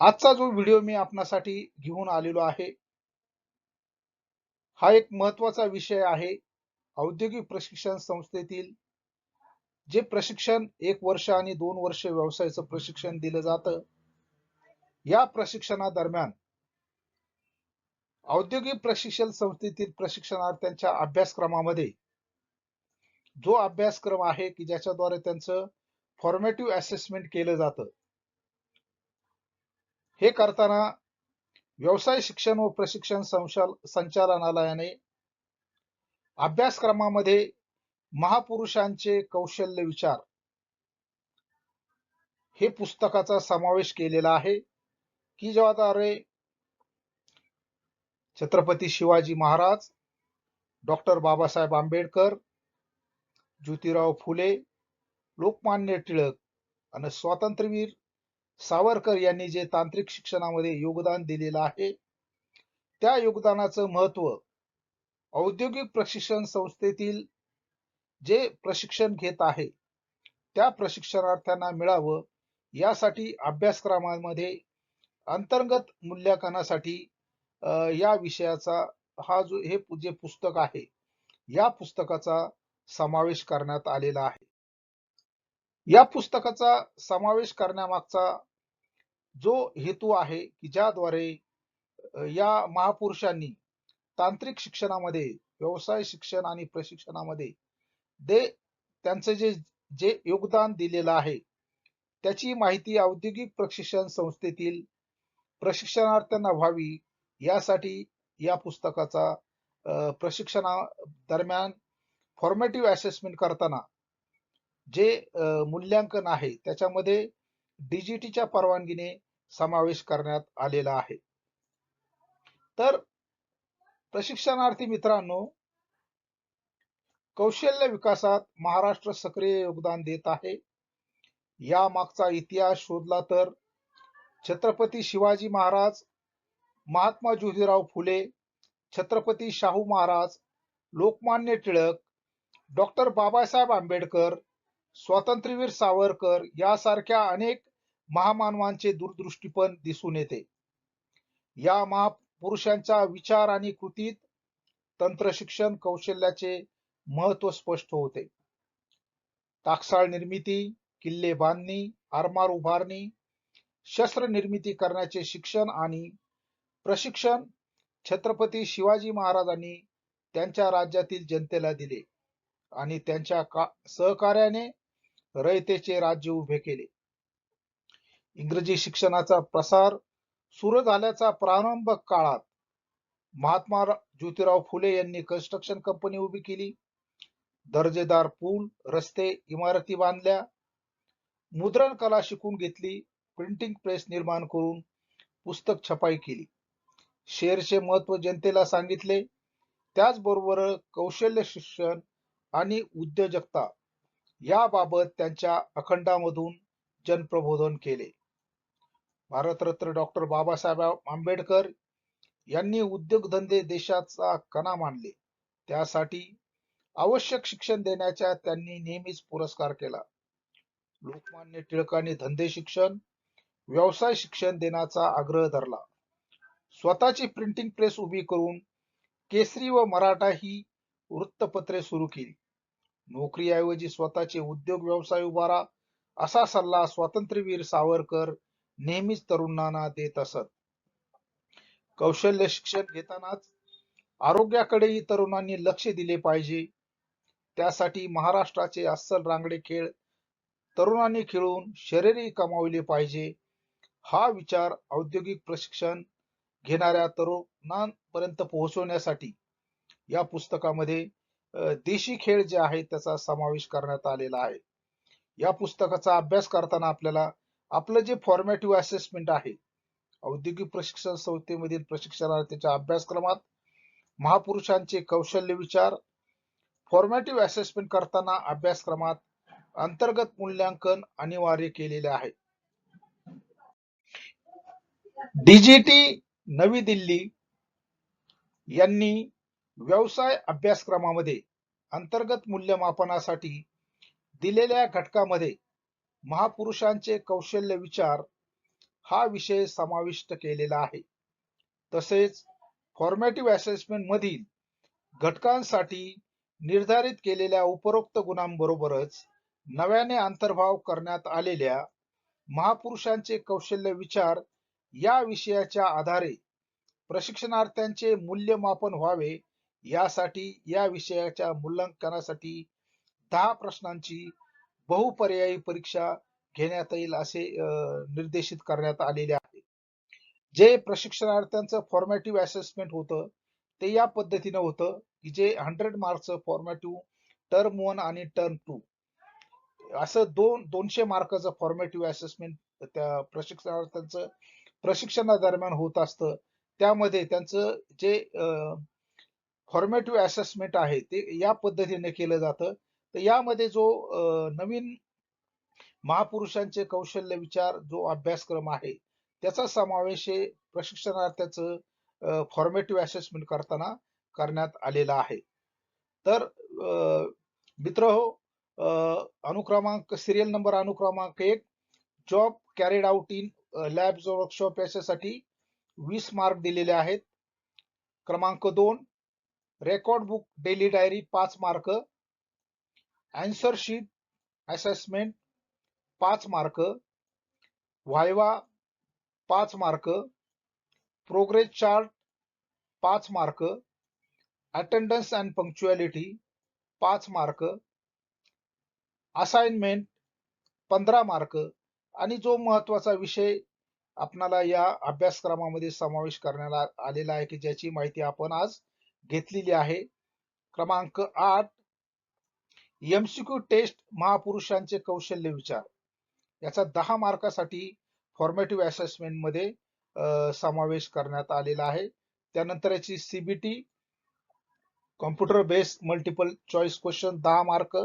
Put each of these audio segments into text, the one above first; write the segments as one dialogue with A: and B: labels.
A: आजचा जो व्हिडिओ मी आपणासाठी घेऊन आलेलो आहे हा एक महत्त्वाचा विषय आहे. औद्योगिक प्रशिक्षण संस्थेतील जे प्रशिक्षण एक वर्ष आणि दोन वर्ष व्यवसायाचं प्रशिक्षण दिलं जातं या प्रशिक्षणादरम्यान औद्योगिक प्रशिक्षण संस्थेतील प्रशिक्षणार्थ्यांच्या अभ्यासक्रमामध्ये जो अभ्यासक्रम आहे की ज्याच्याद्वारे त्यांचं फॉर्मेटिव्ह असेसमेंट केलं जातं हे करताना व्यवसाय शिक्षण व प्रशिक्षण संचालनालयाने अभ्यासक्रमामध्ये महापुरुषांचे कौशल्य विचार हे पुस्तकाचा समावेश केलेला आहे. की ज्याद्वारे छत्रपती शिवाजी महाराज डॉक्टर बाबासाहेब आंबेडकर ज्योतिराव फुले लोकमान्य टिळक आणि स्वातंत्र्यवीर सावरकर यांनी जे तांत्रिक शिक्षणामध्ये योगदान दिलेलं आहे त्या योगदानाचं महत्त्व औद्योगिक प्रशिक्षण संस्थेतील जे प्रशिक्षण घेत आहे त्या प्रशिक्षणार्थ्यांना मिळावं यासाठी अभ्यासक्रमामध्ये अंतर्गत मूल्यांकनासाठी या विषयाचा हा जो हे जे पुस्तक आहे या पुस्तकाचा समावेश करण्यात आलेला आहे. या पुस्तकाचा समावेश करण्यामागचा जो हेतू आहे की ज्याद्वारे या महापुरुषांनी तांत्रिक शिक्षणामध्ये व्यवसाय शिक्षण आणि प्रशिक्षणामध्ये दे त्यांचं जे जे योगदान दिलेलं आहे त्याची माहिती औद्योगिक प्रशिक्षण संस्थेतील प्रशिक्षणार्थ्यांना व्हावी यासाठी या पुस्तकाचा प्रशिक्षणा दरम्यान फॉर्मेटिव्ह असेसमेंट करताना जे मूल्यांकन आहे त्याच्यामध्ये डीजीटीच्या परवानगीने समावेश करण्यात आलेला आहे. तर प्रशिक्षणार्थी मित्रांनो कौशल्य विकासात महाराष्ट्र सक्रिय योगदान देत आहे. या मागचा इतिहास शोधला तर छत्रपती शिवाजी महाराज महात्मा ज्योतिराव फुले छत्रपती शाहू महाराज लोकमान्य टिळक डॉक्टर बाबासाहेब आंबेडकर स्वातंत्र्यवीर सावरकर यासारख्या अनेक महामानवांचे दूरदृष्टीपण दिसून येते. या महापुरुषांच्या विचार आणि कृतीत तंत्रशिक्षण कौशल्याचे महत्त्व स्पष्ट होते. टाकसाळ निर्मिती किल्ले बांधणी आरमार उभारणी शस्त्र निर्मिती करण्याचे शिक्षण आणि प्रशिक्षण छत्रपती शिवाजी महाराजांनी त्यांच्या राज्यातील जनतेला दिले आणि त्यांच्या का सहकार्याने रयतेचे राज्य उभे केले. इंग्रजी शिक्षणाचा प्रसार सुरू झाल्याचा प्रारंभ काळात महात्मा ज्योतिराव फुले यांनी कन्स्ट्रक्शन कंपनी उभी केली. दर्जेदार पूल रस्ते इमारती बांधल्या. मुद्रण कला शिकून घेतली. प्रिंटिंग प्रेस निर्माण करून पुस्तक छपाई केली. शेअरचे महत्त्व जनतेला सांगितले. त्याचबरोबर कौशल्य शिक्षण आणि उद्योजकता याबाबत त्यांच्या अखंडामधून जनप्रबोधन केले. भारतरत्न डॉक्टर बाबासाहेब आंबेडकर यांनी उद्योगधंदे देशाचा कणा मानले. त्यासाठी आवश्यक शिक्षण देण्याचा त्यांनी नेहमीच पुरस्कार केला. लोकमान्य टिळकांनी धंदे शिक्षण व्यवसाय शिक्षण देण्याचा आग्रह धरला. स्वतःची प्रिंटिंग प्रेस उभी करून केसरी व मराठा ही वृत्तपत्रे सुरू केली. नोकरीऐवजी स्वतःचे उद्योग व्यवसाय उभारा असा सल्ला स्वातंत्र्यवीर सावरकर नेहमीच तरुणांना देत असत. कौशल्य शिक्षण घेतानाच आरोग्याकडेही तरुणांनी लक्ष दिले पाहिजे. त्यासाठी महाराष्ट्राचे अस्सल रांगडे खेळ तरुणांनी खेळून शरीरही कमावले पाहिजे. हा विचार औद्योगिक प्रशिक्षण घेणाऱ्या तरुणांपर्यंत पोहोचवण्यासाठी या पुस्तकामध्ये देशी खेळ जे आहे त्याचा समावेश करण्यात आलेला आहे. या पुस्तकाचा अभ्यास करताना आपल्याला आपलं जे फॉर्मॅटिव्ह असेसमेंट आहे औद्योगिक प्रशिक्षण संस्थेमधील प्रशिक्षणार्थीच्या अभ्यासक्रमात महापुरुषांचे कौशल्य विचार फॉर्मॅटिव्ह असेसमेंट करताना अभ्यासक्रमात अंतर्गत मूल्यांकन अनिवार्य केलेले आहे. डीजीटी नवी दिल्ली यांनी व्यवसाय अभ्यासक्रमामध्ये अंतर्गत मूल्यमापनासाठी दिलेल्या घटकामध्ये महापुरुषांचे कौशल्य विचार हा विषय समाविष्ट केलेला आहे. तसेच फॉर्मॅटिव्ह असेसमेंट मधील घटकांसाठी निर्धारित केलेल्या उपरोक्त गुणांबरोबरच नव्याने अंतर्भाव करण्यात आलेल्या महापुरुषांचे कौशल्य विचार या विषयाच्या आधारे प्रशिक्षणार्थ्यांचे मूल्यमापन व्हावे यासाठी या विषयाच्या मूल्यांकनासाठी दहा प्रश्नांची बहुपर्यायी परीक्षा घेण्यात येईल असे निर्देशित करण्यात आलेले आहे. जे प्रशिक्षणार्थ्यांचं फॉर्मॅटिव्ह असेसमेंट होतं ते या पद्धतीनं होतं की जे हंड्रेड मार्कचं फॉर्मॅटिव्ह टर्म वन आणि टर्म टू असं दोन दोनशे मार्काचं फॉर्मॅटिव्ह असेसमेंट त्या प्रशिक्षणार्थ्यांचं प्रशिक्षणादरम्यान होत असतं. त्यामध्ये त्यांचं जे फॉर्मेटिव्ह असेसमेंट आहे ते या पद्धतीने केलं जातं. तर यामध्ये जो नवीन महापुरुषांचे कौशल्य विचार जो अभ्यासक्रम आहे त्याचा समावेश हे प्रशिक्षणार्थ्याचं फॉर्मेटिव्ह असेसमेंट करताना करण्यात आलेला आहे. तर मित्र हो अनुक्रमांक सिरियल नंबर अनुक्रमांक एक job carried out in lab workshop याच्यासाठी वीस मार्क दिलेले आहेत. क्रमांक दोन रेकॉर्ड बुक डेली डायरी पाच मार्क अँसर शीट असेसमेंट पाच मार्क व्हायवा पाच मार्क प्रोग्रेस चार्ट पाच मार्क अटेंडन्स अँड पंक्च्युअलिटी पाच मार्क असाइनमेंट पंधरा मार्क आणि जो महत्त्वाचा विषय आपणाला या अभ्यासक्रमामध्ये समावेश करण्याला आलेला आहे की ज्याची माहिती आपण आज घेतलेली आहे. क्रमांक आठ एमसीक्यू टेस्ट महापुरुषांचे कौशल्य विचार. याचा दहा मार्कासाठी फॉर्मेटिव्ह असेसमेंटमध्ये समावेश करण्यात आलेला आहे. त्यानंतर याची CBT computer based multiple choice question दहा मार्क.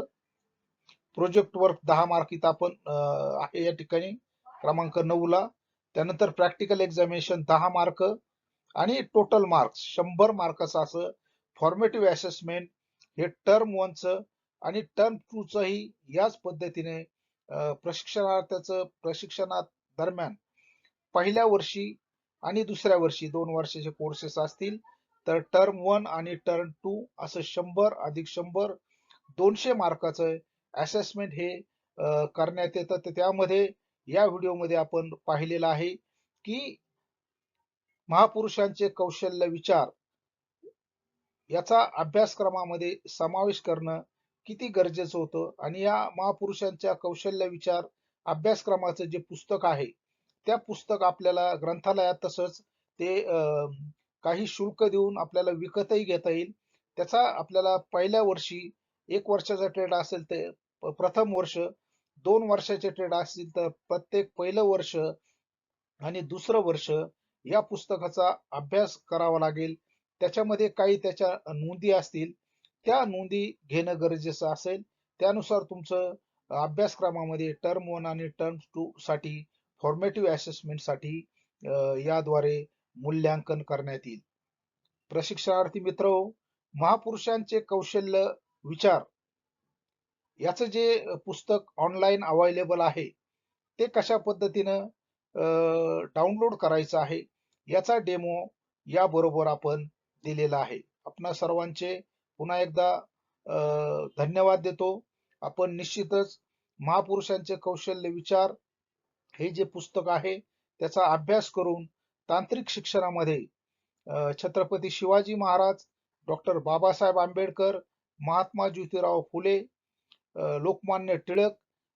A: प्रोजेक्ट वर्क दहा मार्क इथं आपण आहे या ठिकाणी. क्रमांक नऊ ला त्यानंतर प्रॅक्टिकल एक्झामिनेशन दहा मार्क. आणि टोटल मार्क्स शंभर मार्काचं असं फॉर्मेटिव्ह असेसमेंट हे टर्म वनचं आणि टर्म टूचंही याच पद्धतीने प्रशिक्षणार्थ्याचं प्रशिक्षणा दरम्यान पहिल्या वर्षी आणि दुसऱ्या वर्षी दोन वर्षाचे कोर्सेस असतील तर टर्म वन आणि टर्म टू असं शंभर अधिक शंभर दोनशे मार्काचं असेसमेंट हे करण्यात येतं. तर त्यामध्ये या व्हिडिओमध्ये आपण पाहिलेलं आहे की महापुरुषांचे कौशल्य विचार याचा अभ्यासक्रमामध्ये समावेश करणं किती गरजेचं होतं? आणि या महापुरुषांच्या कौशल्य विचार अभ्यासक्रमाचं जे पुस्तक आहे त्या पुस्तक आपल्याला ग्रंथालयात तसंच ते काही शुल्क देऊन आपल्याला विकतही घेता येईल. त्याचा आपल्याला पहिल्या वर्षी एक वर्षाचा ट्रेड असेल ते प्रथम वर्ष दोन वर्षाचे ट्रेड असतील तर प्रत्येक पहिलं वर्ष आणि दुसरं वर्ष या पुस्तकाचा अभ्यास करावा लागेल. त्याच्यामध्ये काही त्याच्या नोंदी असतील. त्या नोंदी घेणं गरजेचं असेल. त्यानुसार तुमचं अभ्यासक्रमामध्ये टर्म वन आणि टर्म टू साठी फॉर्मेटिव्ह असेसमेंटसाठी याद्वारे मूल्यांकन करण्यात येईल. प्रशिक्षणार्थी मित्र हो, महापुरुषांचे कौशल्य विचार. याचं जे पुस्तक ऑनलाईन अवेलेबल आहे ते कशा पद्धतीनं डाउनलोड करायचा आहे. याचा डेमो या बरोबर आपण दिलेला आहे. आपणा सर्वांचे पुन्हा एकदा धन्यवाद देतो. आपण निश्चितच महापुरुषांचे कौशल्य विचार हे जे पुस्तक आहे त्याचा अभ्यास करून तांत्रिक शिक्षणामध्ये छत्रपती शिवाजी महाराज डॉक्टर बाबासाहेब आंबेडकर महात्मा ज्योतिराव फुले लोकमान्य टिळक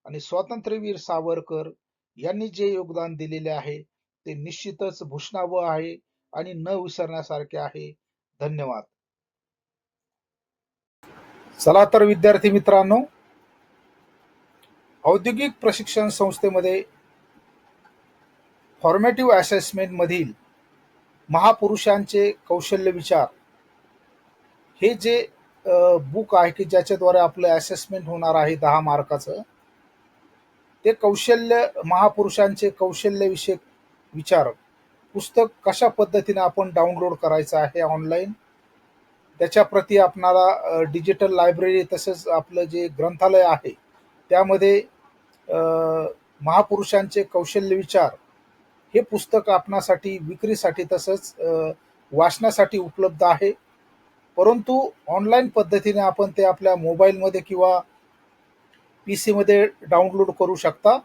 A: आणि स्वातंत्र्यवीर सावरकर यांनी जे योगदान दिलेले आहे ते निश्चितच भूषणाव आहे आणि न विसरण्यासारखे आहे. धन्यवाद. चला तर विद्यार्थी मित्रांनो औद्योगिक प्रशिक्षण संस्थेमध्ये फॉर्मेटिव्ह असेसमेंट मधील महापुरुषांचे कौशल्य विचार हे जे बुक आहे की ज्याच्याद्वारे आपलं असेसमेंट होणार आहे दहा मार्काचं ते कौशल्य महापुरुषांचे कौशल्यविषयक विचार. पुस्तक कशा पद्धतीने आपण डाउनलोड करायचं आहे ऑनलाईन त्याच्याप्रती आपणाला डिजिटल लायब्ररी तसेच आपलं जे ग्रंथालय आहे त्यामध्ये महापुरुषांचे कौशल्य विचार हे पुस्तक आपणासाठी विक्रीसाठी तसंच वाचनासाठी उपलब्ध आहे. परंतु ऑनलाईन पद्धतीने आपण ते आपल्या मोबाईलमध्ये किंवा पी सीमध्ये डाउनलोड करू शकता.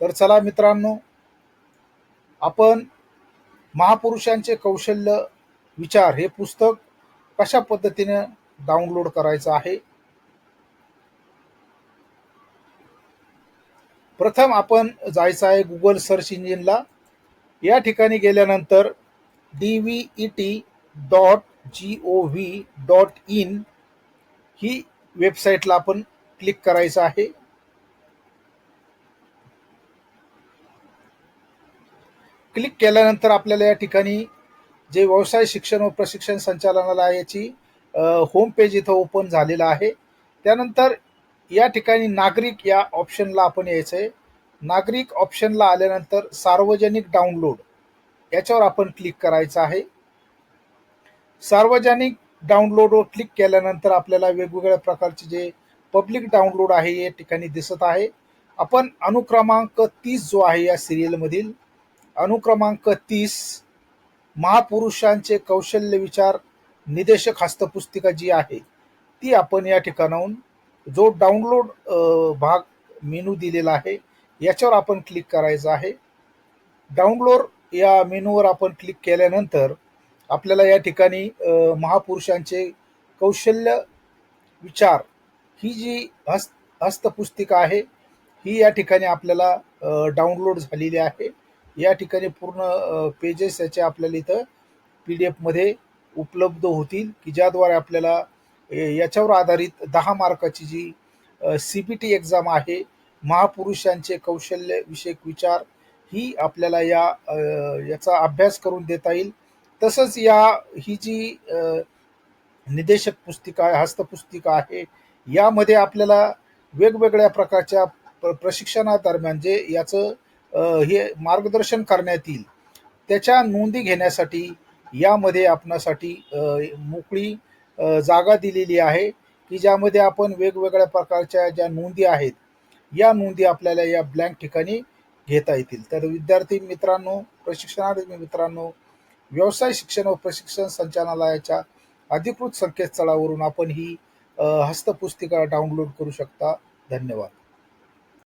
A: तर चला मित्रांनो आपण महापुरुषांचे कौशल्य विचार हे पुस्तक कशा पद्धतीने डाउनलोड करायचं आहे? प्रथम आपण जायचं आहे गुगल सर्च इंजिनला या ठिकाणी गेल्यानंतर D V E T dot G O V dot in ही वेबसाईटला आपण क्लिक करायचं आहे. क्लिक केल्यानंतर आपल्याला या ठिकाणी जे व्यवसाय शिक्षण व प्रशिक्षण संचालनालयाची होम पेज इथं ओपन झालेलं आहे. त्यानंतर या ठिकाणी नागरिक या ऑप्शनला आपण यायचं आहे नागरिक ऑप्शनला आल्यानंतर सार्वजनिक डाउनलोड याच्यावर आपण क्लिक करायचं आहे. सार्वजनिक डाउनलोडवर क्लिक केल्यानंतर आपल्याला वेगवेगळ्या प्रकारचे जे पब्लिक डाउनलोड आहे या ठिकाणी दिसत आहे. आपण अनुक्रमांक तीस जो आहे या सिरियलमधील अनुक्रमांक तीस महापुरुषांचे कौशल्य विचार निदेशक हस्तपुस्तिका जी आहे ती आपण या ठिकाणाहून जो डाउनलोड भाग मेनू दिलेला आहे याच्यावर आपण क्लिक करायचं आहे. डाउनलोड या मेनूवर आपण क्लिक केल्यानंतर आपल्याला या ठिकाणी महापुरुषांचे कौशल्य विचार ही जी हस्त हस्तपुस्तिका आहे ही या ठिकाणी आपल्याला डाउनलोड झालेली आहे. या ठिकाणी पूर्ण पेजेस याचे आपल्याला इथं पी डी एफमध्ये उपलब्ध होतील की ज्याद्वारे आपल्याला याच्यावर आधारित दहा मार्काची जी सी बी टी एक्झाम आहे महापुरुषांचे कौशल्य विषयक विचार ही आपल्याला या याचा अभ्यास करून देता येईल. तसंच या ही जी निदेशक पुस्तिका आहे हस्तपुस्तिका आहे यामध्ये आपल्याला वेगवेगळ्या प्रकारच्या प्र प्रशिक्षणादरम्यान जे याचं हे मार्गदर्शन करण्यात येईल त्याच्या नोंदी घेण्यासाठी यामध्ये आपणासाठी मोकळी जागा दिलेली आहे की ज्यामध्ये आपण वेगवेगळ्या प्रकारच्या ज्या नोंदी आहेत या नोंदी आपल्याला या ब्लँक ठिकाणी घेता येतील. तर विद्यार्थी मित्रांनो प्रशिक्षणार्थी मित्रांनो व्यवसाय शिक्षण व प्रशिक्षण संचालनालयाच्या अधिकृत संकेतस्थळावरून आपण ही हस्तपुस्तिका डाउनलोड करू शकता. धन्यवाद.